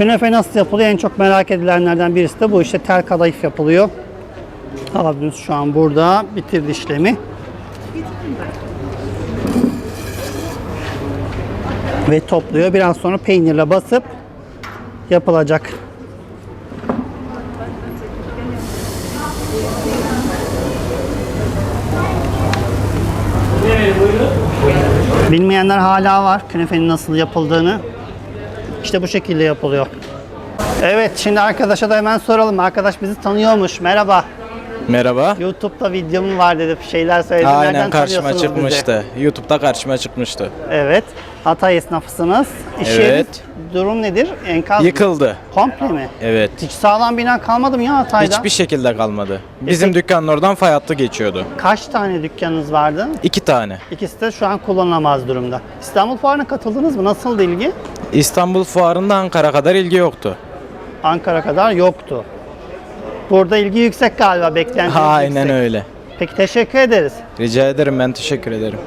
Künefe nasıl yapılıyor? En çok merak edilenlerden birisi de bu. İşte tel kadayıf yapılıyor. Abimiz şu an burada bitirdi işlemi. Ve topluyor. Biraz sonra peynirle basıp yapılacak. Bilmeyenler hala var künefenin nasıl yapıldığını. İşte bu şekilde yapılıyor. Evet şimdi arkadaşa da hemen soralım. Arkadaş bizi tanıyormuş. Merhaba. Merhaba. YouTube'da videom var dedi. Şeyler söyledi. Aynen Nereden karşıma tanıyorsunuz çıkmıştı. YouTube'da karşıma çıkmıştı. Evet. Hatay esnafısınız. İş Evet. durum nedir? Enkaz mı? Yıkıldı. Komple mi? Evet. Hiç sağlam bina kalmadı mı ya Hatay'da? Hiçbir şekilde kalmadı. Bizim peki- dükkanın oradan fay hattı geçiyordu. Kaç tane dükkanınız vardı? İki tane. İkisi de şu an kullanılamaz durumda. İstanbul Fuarı'na katıldınız mı? Nasıldı ilgi? İstanbul Fuarı'nda Ankara kadar ilgi yoktu. Ankara kadar yoktu. Burada ilgi yüksek galiba beklentiniz Aynen yüksek. öyle. Peki teşekkür ederiz. Rica ederim ben teşekkür ederim.